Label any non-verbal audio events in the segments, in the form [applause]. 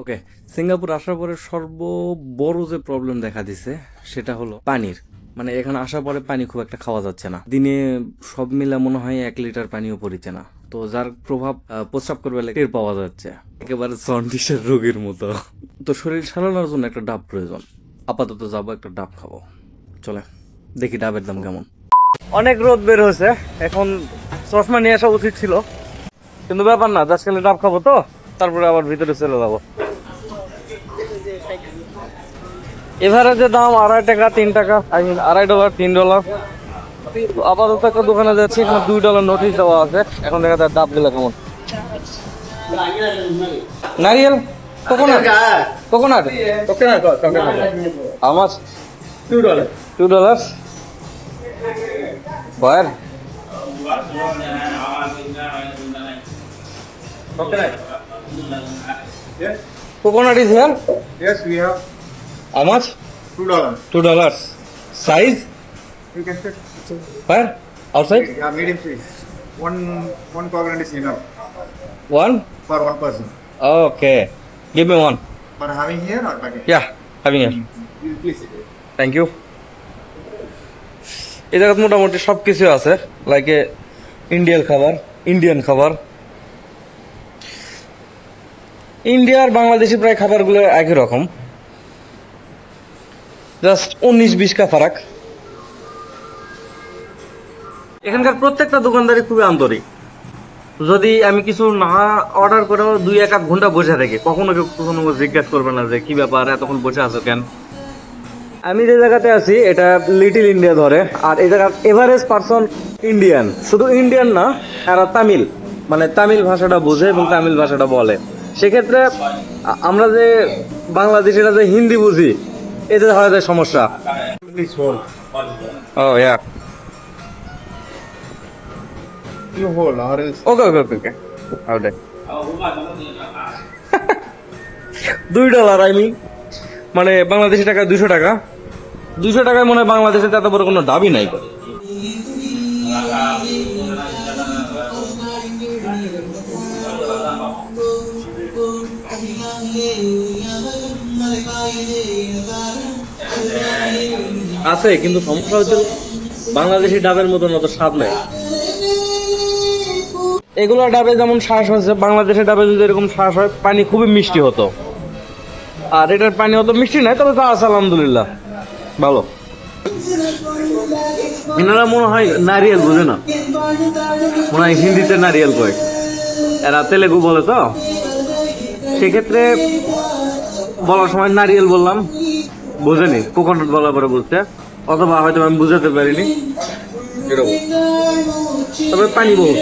ওকে Singapore আসার পরে সর্ব বড় যে প্রবলেম দেখা দিছে, সেটা হলো পানির। মানে এখানে আসার পরে পানি খুব একটা খাওয়া যাচ্ছে না। দিনে সব মিলে মনে হয় এক লিটার পানিও পড়িচ্ছে না। তো যার প্রভাব প্রস্রাব করবে টের পাওয়া যাচ্ছে। একেবারে জন্ডিসের রোগীর মতো। তো শরীর সারানোর জন্য একটা ডাব প্রয়োজন। আপাতত যাব একটা ডাব খাব। চলে দেখি ডাবের দাম কেমন। অনেক রোদ বের হয়েছে। এখন চশমা নিয়ে আসা উচিত ছিল। কিন্তু ব্যাপার না আজকালে ডাব খাব তো। তারপরে আবার ভিতরে চলে যাব। এভারেজের দাম আড়াই টাকা তিন টাকা আই মিন আড়াই ডলার তিন ডলার তো আপাতত একটা দোকানে যাচ্ছি এখানে দুই ডলার নোটিশ দেওয়া আছে এখন দেখা যায় ডাবগুলো কেমন নারিয়েল coconut coconut How much? Two dollars. Two dollars? Where? Coconut. Coconut is here yes we have how much two dollar two dollar size fire outside yeah medium size one one coconut is one for one person okay give me one for thank you এই জায়গাতে মোটামুটি সব কিছু আছে like a Indian খাবার Indian খাবার India আর বাংলাদেশি প্রায় খাবারগুলো একই রকম। জাস্ট উনিশ বিশ কা ফারাক। এখানকার প্রত্যেকটা দোকানদারই খুবই আন্তরিক। যদি আমি কিছু না অর্ডার করেও দুই এক আধ ঘণ্টা বসে থাকি, কখনো কেউ কখনো জিজ্ঞাসা করবে না যে, কি ব্যাপার? এতক্ষণ বসে আছো কেন? আমি যে জায়গাতে আছি, এটা লিটিল ইন্ডিয়া ধরে, আর এই জায়গার এভারেজ পার্সন ইন্ডিয়ান শুধু ইন্ডিয়ান না, এরা তামিল। মানে তামিল ভাষাটা বোঝে এবং তামিল ভাষাটা বলে। সেক্ষেত্রে আমরা যে বাংলাদেশিরা যে হিন্দি বুঝি এতে হয় যায় সমস্যা। ও ইয়া You hold or else. আউটে [laughs] দুই ডলার আই মিন মানে বাংলাদেশি টাকা দুশো টাকা। দুশো টাকায় মনে হয় বাংলাদেশে এত বড় কোনো দাবি নাই। আছে কিন্তু সমস্যা হচ্ছে বাংলাদেশি ডাবের মতন অত স্বাদ নাই। এগুলো ডাবে যেমন শ্বাস হচ্ছে বাংলাদেশের ডাবে যদি এরকম শ্বাস হয় পানি খুবই মিষ্টি হতো। আর এটার পানি অত মিষ্টি নাই তবে তা আছে আলহামদুলিল্লাহ। ভালো। এনারা মনে হয় নারিয়েল বোঝে না। মনে হয় হিন্দিতে নারিয়েল কয়। এরা তেলেগু বলে তো। সেক্ষেত্রে বলার সময় নারিয়েল বললাম। বোঝেনি কোকোনাট বলার পরে বুঝছে অথবা হয়তো আমি বুঝাতে পারিনি এরকম তবে পানি বহু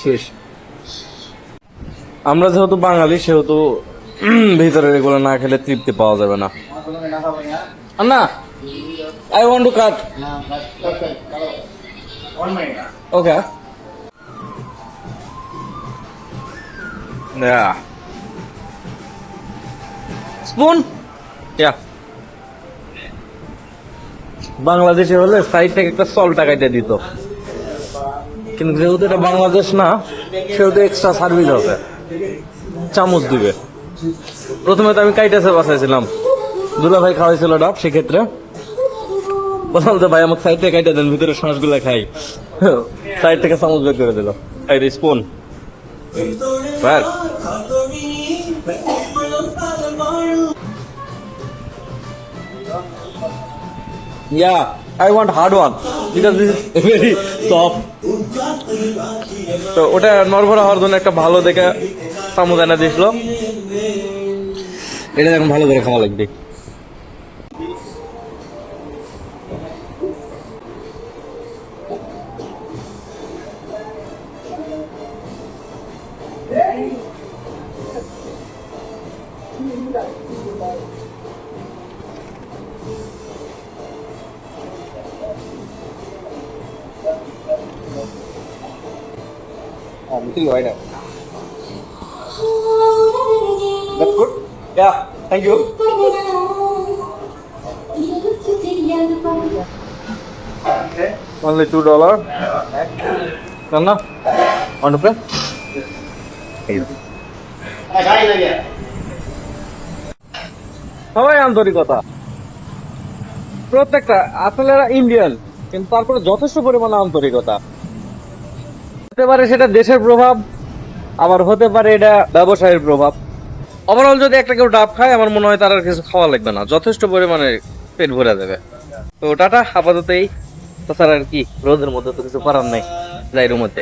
শেষ আমরা যেহেতু বাঙালি সেহেতু ভিতরে এগুলো না খেলে তৃপ্তি পাওয়া যাবে না না I want to cut. Okay Yeah. Spoon? Yeah. বাংলাদেশে হলে সাইড থেকে একটা সল টাকাইতে দিত কিন্তু যেহেতু এটা বাংলাদেশ না সেহেতু এক্সট্রা সার্ভিস আছে চামচ দিবে প্রথমে তো আমি কাইটাসে বাসাইছিলাম দুলা ভাই খাওয়াইছিল ডাব সেক্ষেত্রে বললাম যে ভাই আমাকে সাইড থেকে কাইটা দেন ভিতরে শ্বাসগুলো খাই সাইড থেকে চামচ বের করে দিল এই spoon. Yeah, I want hard one because this is [laughs] very soft. তো ওটা নরভরা হওয়ার জন্য একটা ভালো দেখে চামচ এনে দিয়েছিল। এটা এখন ভালো করে খাওয়া লাগবে। That's good. Yeah, thank you. Okay. Only two dollar. না অনুপ্রে সবাই আন্তরিকতা প্রত্যেকটা আসলে ইন্ডিয়ান কিন্তু তারপরে যথেষ্ট পরিমাণে আন্তরিকতা হতে পারে সেটা দেশের প্রভাব, আবার হতে পারে এটা ব্যবসায়ের প্রভাব। ওভারঅল যদি একটা কেউ ডাব খায়, আমার মনে হয় তার আর কিছু খাওয়া লাগবে না। যথেষ্ট পরিমাণে পেট ভরে দেবে তো টাটা, আপাতত এই। তাছাড়া আর কি, রোদের মধ্যে তো কিছু করার নেই, যাই রুমের